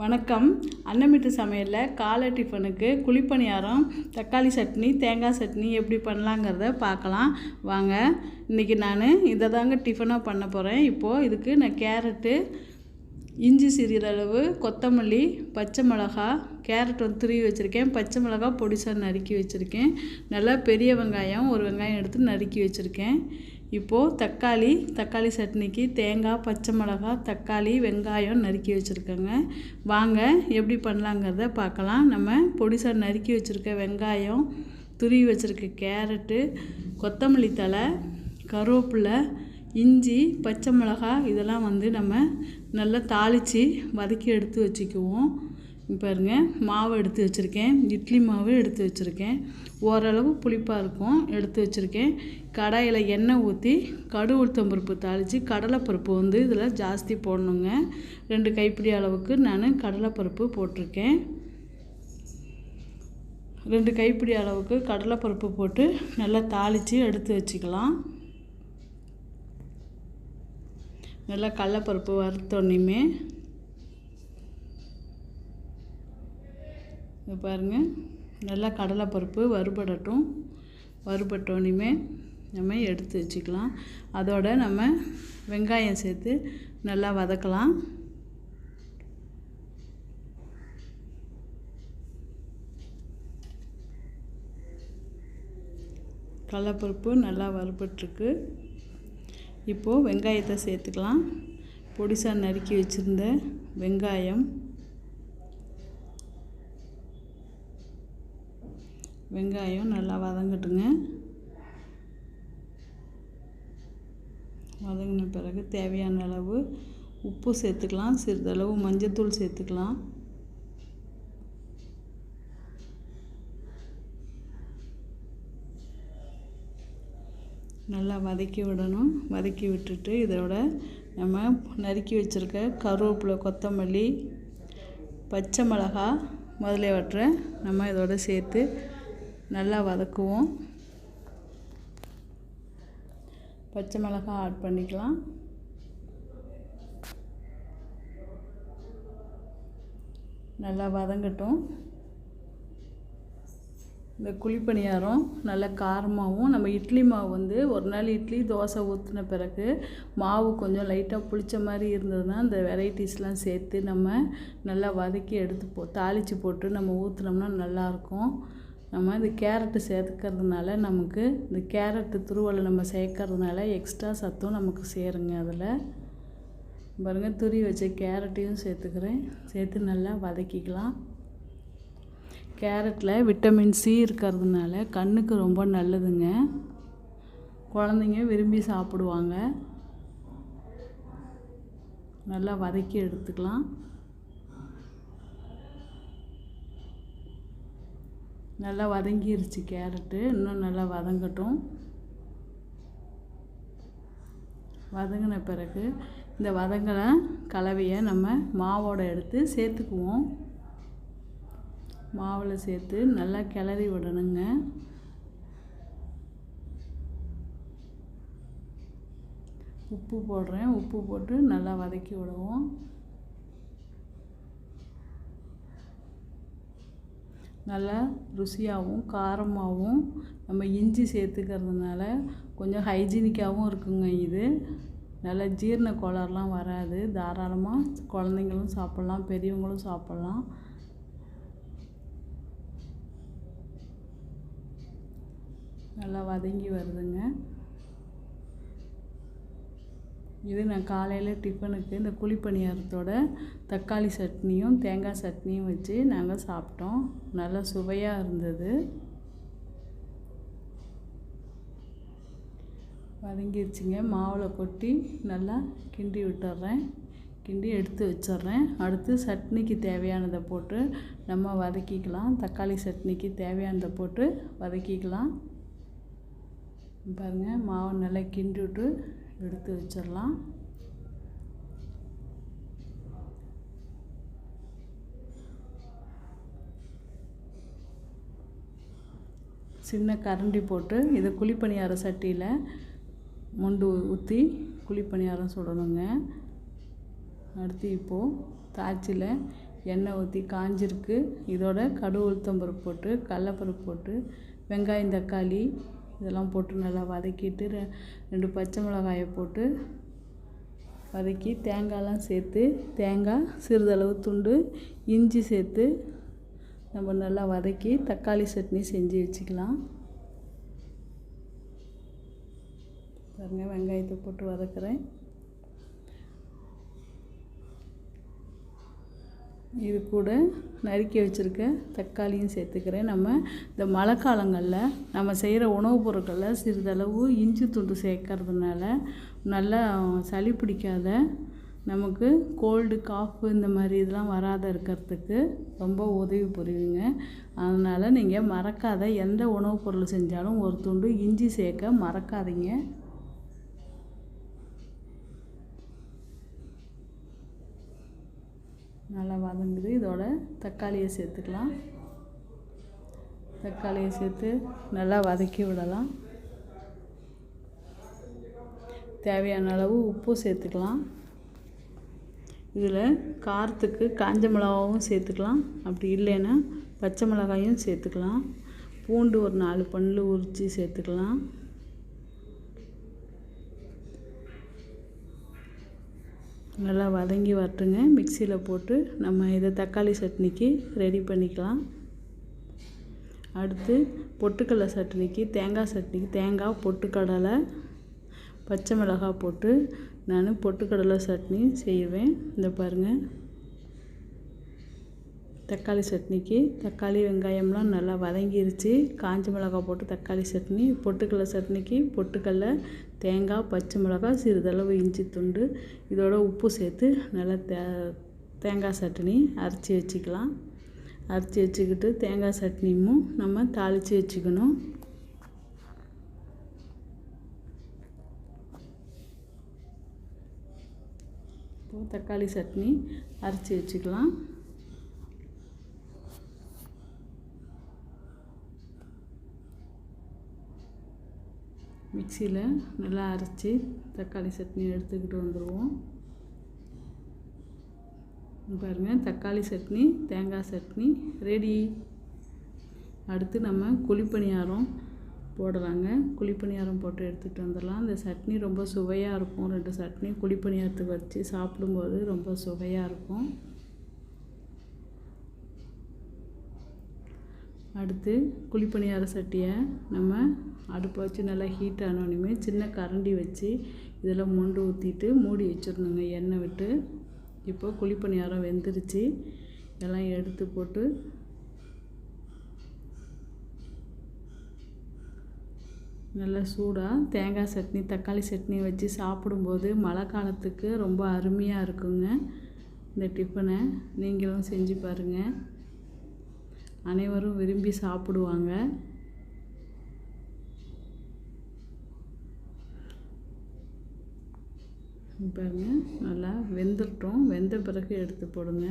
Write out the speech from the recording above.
வணக்கம். அன்னமிட்டு சமையலில் காலை டிஃபனுக்கு குழிப்பணியாரம் தக்காளி சட்னி தேங்காய் சட்னி எப்படி பண்ணலாங்கிறத பார்க்கலாம். வாங்க இன்றைக்கி நான் இதை தாங்க டிஃபனாக பண்ண போகிறேன் இப்போது இதுக்கு நான் கேரட்டு இஞ்சி சிறிதளவு கொத்தமல்லி பச்சை மிளகா கேரட் வந்து துருவி வச்சுருக்கேன். பச்சை மிளகா பொடிசாக நறுக்கி வச்சுருக்கேன். நல்லா பெரிய வெங்காயம் ஒரு வெங்காயம் எடுத்து நறுக்கி வச்சுருக்கேன். இப்போது தக்காளி தக்காளி சட்னிக்கு தேங்காய் பச்சை மிளகா தக்காளி வெங்காயம் நறுக்கி வச்சுருக்கேங்க. வாங்க எப்படி பண்ணலாங்கிறத பார்க்கலாம். நம்ம பொடிசாக நறுக்கி வச்சுருக்க வெங்காயம் துருவி வச்சுருக்க கேரட்டு கொத்தமல்லி தழை கருவேப்பிலை இஞ்சி பச்சை மிளகா இதெல்லாம் வந்து நம்ம நல்லா தாளித்து வதக்கி எடுத்து வச்சுக்குவோம். பாருங்க மாவு எடுத்து வச்சுருக்கேன். இட்லி மாவு எடுத்து வச்சுருக்கேன். ஓரளவு புளிப்பாக இருக்கும் எடுத்து வச்சுருக்கேன். கடாயில் எண்ணெய் ஊற்றி கடு உளுத்தம்பருப்பு தாளித்து கடலைப்பருப்பு வந்து இதில் ஜாஸ்தி போடணுங்க. ரெண்டு கைப்பிடி அளவுக்கு நான் கடலைப்பருப்பு போட்டிருக்கேன். ரெண்டு கைப்பிடி அளவுக்கு கடலைப்பருப்பு போட்டு நல்லா தாளித்து எடுத்து வச்சுக்கலாம். நல்லா கடலப்பருப்பு வறுத்தோன்னையுமே இது பாருங்கள் நல்லா கடலைப்பருப்பு வறுபடட்டும். வறுபட்டோனையுமே நம்ம எடுத்து வச்சுக்கலாம். அதோட நம்ம வெங்காயம் சேர்த்து நல்லா வதக்கலாம். கடலப்பருப்பு நல்லா வறுபட்டுருக்கு. இப்போது வெங்காயத்தை சேர்த்துக்கலாம். பொடிசாக நறுக்கி வச்சுருந்த வெங்காயம் வெங்காயம் நல்லா வதங்கட்டுங்க. வதங்கின பிறகு தேவையான அளவு உப்பு சேர்த்துக்கலாம். சிறிதளவு மஞ்சத்தூள் சேர்த்துக்கலாம். நல்லா வதக்கி விடணும். வதக்கி விட்டுட்டு இதோட நம்ம நறுக்கி வச்சுருக்க கருவேப்பிலை கொத்தமல்லி பச்சை மிளகா முதலியவற்றை நம்ம இதோட சேர்த்து நல்லா வதக்குவோம். பச்சை மிளகா ஆட் பண்ணிக்கலாம். நல்லா வதங்கட்டும். இந்த குழிப்பணியாரம் நல்ல காரமாகவும் நம்ம இட்லி மாவு வந்து ஒரு நாள் இட்லி தோசை ஊற்றின பிறகு மாவு கொஞ்சம் லைட்டாக புளிச்ச மாதிரி இருந்ததுன்னா இந்த வெரைட்டிஸ்லாம் சேர்த்து நம்ம நல்லா வதக்கி எடுத்து போ தாளித்து போட்டு நம்ம ஊற்றுனோம்னா நல்லாயிருக்கும் நம்ம இந்த கேரட்டு சேர்த்துக்கிறதுனால நமக்கு இந்த கேரட்டு துருவலை நம்ம சேர்க்கறதுனால எக்ஸ்ட்ரா சத்தும் நமக்கு சேருங்க அதில். பாருங்கள் துரி வச்ச கேரட்டையும் சேர்த்துக்கிறேன். சேர்த்து நல்லா வதக்கிக்கலாம். கேரட்டில் விட்டமின் சி இருக்கிறதுனால கண்ணுக்கு ரொம்ப நல்லதுங்க. குழந்தைங்க விரும்பி சாப்பிடுவாங்க. நல்லா வதக்கி எடுத்துக்கலாம். நல்லா வதங்கிருச்சு கேரட்டு. இன்னும் நல்லா வதங்கட்டும். வதங்கின பிறகு இந்த வதங்கின கலவையை நம்ம மாவோட எடுத்து சேர்த்துக்குவோம். மாவில் சேர்த்து நல்லா கிளறி விடணுங்க. உப்பு போடுறேன். உப்பு போட்டு நல்லா வதக்கி விடுவோம். நல்லா ருசியாகவும் காரமாகவும் நம்ம இஞ்சி சேர்த்துக்கிறதுனால கொஞ்சம் ஹைஜீனிக்காகவும் இருக்குங்க இது. நல்ல ஜீரண கோளாறுலாம் வராது. தாராளமாக குழந்தைங்களும் சாப்பிட்லாம் பெரியவங்களும் சாப்பிட்லாம். நல்லா வதங்கி வருதுங்க. இது நான் காலையில் டிஃபனுக்கு இந்த குழிப்பணியாரத்தோட தக்காளி சட்னியும் தேங்காய் சட்னியும் வச்சு நாங்கள் சாப்பிட்டோம். நல்லா சுவையாக இருந்தது. வதங்கிருச்சுங்க. மாவில் கொட்டி நல்லா கிண்டி விட்டுறேன். கிண்டி எடுத்து வச்சிட்றேன் அடுத்து சட்னிக்கு தேவையானதை போட்டு நம்ம வதக்கிக்கலாம். தக்காளி சட்னிக்கு தேவையானதை போட்டு வதக்கிக்கலாம். பாருங்கள் மாவை நல்லா கிண்டி விட்டு எடுத்து வச்சிடலாம். சின்ன கரண்டி போட்டு இதை குழிப்பணியார சட்டியில் மொண்டு ஊற்றி குழிப்பணியாரம் சுடணுங்க. அடுத்து இப்போது தாய்ச்சியில் எண்ணெய் ஊற்றி காஞ்சிருக்கு. இதோட கடுகு உளுத்தம்பருப்பு போட்டு கடலப்பருப்பு போட்டு வெங்காயம் தக்காளி இதெல்லாம் போட்டு நல்லா வதக்கிட்டு ரெ- ரெண்டு பச்சை மிளகாயை போட்டு வதக்கி தேங்காயெலாம் சேர்த்து தேங்காய் சிறிதளவு துண்டு இஞ்சி சேர்த்து நம்ம நல்லா வதக்கி தக்காளி சட்னி செஞ்சு வச்சுக்கலாம். பாருங்கள் வெங்காயத்தை போட்டு வதக்குறேன். இது கூட நறுக்கி வச்சுருக்க தக்காளியும் சேர்த்துக்கிறேன். நம்ம இந்த மழை காலங்களில் நம்ம செய்கிற உணவுப் பொருட்களில் சிறிதளவு இஞ்சி துண்டு சேர்க்கறதுனால நல்லா சளி பிடிக்காத நமக்கு கோல்டு காஃப் இந்த மாதிரி இதெல்லாம் வராத இருக்கிறதுக்கு ரொம்ப உதவி புரியுங்க. அதனால் நீங்கள் மறக்காத எந்த உணவுப் பொருள் செஞ்சாலும் ஒரு துண்டு இஞ்சி சேர்க்க மறக்காதீங்க. நல்லா வதங்குது. இதோட தக்காளியை சேர்த்துக்கலாம். தக்காளியை சேர்த்து நல்லா வதக்கி விடலாம். தேவையான அளவு உப்பு சேர்த்துக்கலாம். இதில் காரத்துக்கு காஞ்ச மிளகாவும் சேர்த்துக்கலாம். அப்படி இல்லைன்னா பச்சை மிளகாயும் சேர்த்துக்கலாம். பூண்டு ஒரு நாலு பல்லு உரித்து சேர்த்துக்கலாம். நல்லா வதங்கி வரட்டுங்க. மிக்சியில் போட்டு நம்ம இதை தக்காளி சட்னிக்கு ரெடி பண்ணிக்கலாம். அடுத்து பொட்டுக்கடலை சட்னிக்கு தேங்காய் சட்னிக்கு தேங்காய் பொட்டுக்கடலை பச்சை மிளகாய் போட்டு நான் பொட்டுக்கடலை சட்னி செய்வேன். இந்த பாருங்கள் தக்காளி சட்னிக்கு. தக்காளி வெங்காயம்லாம் நல்லா வதங்கிருச்சு. காஞ்ச மிளகாய் போட்டு தக்காளி சட்னி பொட்டுக்கடலை சட்னிக்கு பொட்டுக்கடலை தேங்காய் பச்சை மிளகாய் சிறிதளவு இஞ்சி துண்டு இதோட உப்பு சேர்த்து நல்லா தே தேங்காய் சட்னி அரைச்சி வச்சுக்கலாம். அரைச்சி வச்சுக்கிட்டு தேங்காய் சட்னியும் நம்ம தாளித்து வச்சுக்கணும். இப்போ தக்காளி சட்னி அரைச்சி வச்சுக்கலாம். மிக்சியில் நல்லா அரைச்சி தக்காளி சட்னி எடுத்துக்கிட்டு வந்துடுவோம் பாருங்கள் தக்காளி சட்னி தேங்காய் சட்னி ரெடி அடுத்து நம்ம குழிப்பணியாரம் போடலாங்க. குழிப்பணியாரம் போட்டு எடுத்துகிட்டு வந்துடலாம். இந்த சட்னி ரொம்ப சுவையாக இருக்கும். ரெண்டு சட்னி குழிப்பணியாரத்துக்கு வச்சு சாப்பிடும்போது ரொம்ப சுவையாக இருக்கும். அடுத்து குழிப்பணியார சட்டியை நம்ம அடுப்பை வச்சு நல்லா ஹீட் ஆனோடனே சின்ன கரண்டி வச்சு இதில் மொண்டு ஊற்றிட்டு மூடி வச்சிடணுங்க. எண்ணெய் விட்டு. இப்போ குழிப்பணியாரம் வெந்துருச்சு. எல்லாம் எடுத்து போட்டு நல்லா சூடாக தேங்காய் சட்னி தக்காளி சட்னி வச்சு சாப்பிடும்போது மழை காலத்துக்கு ரொம்ப அருமையாக இருக்குங்க. இந்த டிஃபனை நீங்களும் செஞ்சு பாருங்கள் அனைவரும் விரும்பி சாப்பிடுவாங்க. பாருங்க நல்லா வெந்துட்டோம். வெந்த பிறகு எடுத்து போடுங்க.